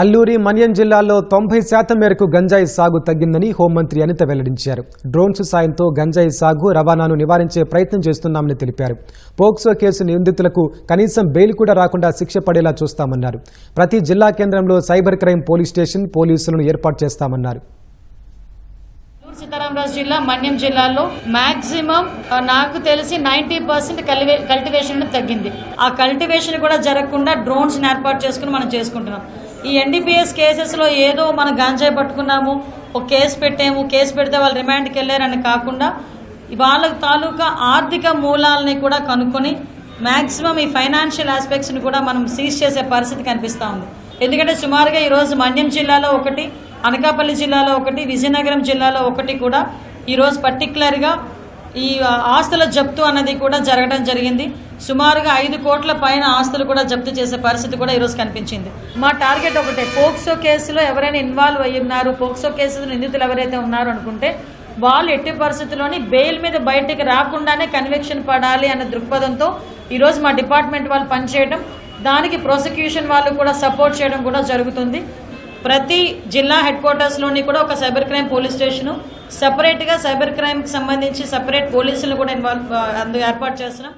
అల్లూరి మన్యం జిల్లాలో తొంభై శాతం మేరకు గంజాయి సాగు తగ్గిందని హోంమంత్రి అనిత వెల్లడించారు. డ్రోన్స్ సాయంతో గంజాయి సాగు రవాణాను నివారించే ప్రయత్నం చేస్తున్నామని తెలిపారు. పోక్సో కేసు నిందితులకు కనీసం బెయిల్ కూడా రాకుండా శిక్ష పడేలా చూస్తామన్నారు. ప్రతి జిల్లా కేంద్రంలో సైబర్ క్రైమ్ పోలీస్ స్టేషన్ పోలీసులను ఏర్పాటు చేస్తామన్నారు. తూర్పు సీతారామరాజు జిల్లా మన్యం జిల్లాలో మాక్సిమం నాకు తెలిసి నైంటీ పర్సెంట్ కల్టివేషన్ తగ్గింది. ఆ కల్టివేషన్ కూడా జరగకుండా డ్రోన్స్ ఏర్పాటు చేసుకుని మనం చేసుకుంటున్నాం. ఈ ఎన్డీపీఎస్ కేసెస్లో ఏదో మనం గాంజాయి పట్టుకున్నాము ఒక కేసు పెట్టాము కేసు పెడితే వాళ్ళు రిమాండ్కి వెళ్ళారని కాకుండా వాళ్ళ తాలూకా ఆర్థిక మూలాలని కూడా కనుక్కొని మాక్సిమం ఈ ఫైనాన్షియల్ ఆస్పెక్ట్స్ని కూడా మనం సీజ్ చేసే పరిస్థితి కనిపిస్తూ ఉంది. ఎందుకంటే సుమారుగా ఈరోజు మన్యం జిల్లాలో ఒకటి అనకాపల్లి జిల్లాలో ఒకటి విజయనగరం జిల్లాలో ఒకటి కూడా ఈరోజు పర్టికులర్గా ఈ ఆస్తుల జప్తు అన్నది కూడా జరగడం జరిగింది. సుమారుగా ఐదు కోట్ల పైన ఆస్తులు కూడా జప్తు చేసే పరిస్థితి కూడా ఈరోజు కనిపించింది. మా టార్గెట్ ఒకటే పోక్సో కేసులో ఎవరైనా ఇన్వాల్వ్ అయ్యి ఉన్నారు పోక్సో కేసులో నిందితులు ఎవరైతే ఉన్నారో అనుకుంటే వాళ్ళు ఎట్టి పరిస్థితుల్లోని బెయిల్ మీద బయటికి రాకుండానే కన్విక్షన్ పడాలి అనే దృక్పథంతో ఈరోజు మా డిపార్ట్మెంట్ వాళ్ళు పనిచేయడం దానికి ప్రాసిక్యూషన్ వాళ్ళు కూడా సపోర్ట్ చేయడం కూడా జరుగుతుంది. ప్రతి జిల్లా హెడ్ క్వార్టర్స్లోని కూడా ఒక సైబర్ క్రైమ్ పోలీస్ స్టేషను సపరేట్గా సైబర్ క్రైమ్కి సంబంధించి సపరేట్ పోలీసులు కూడా ఇన్వాల్వ్ ఏర్పాటు చేస్తున్నాం.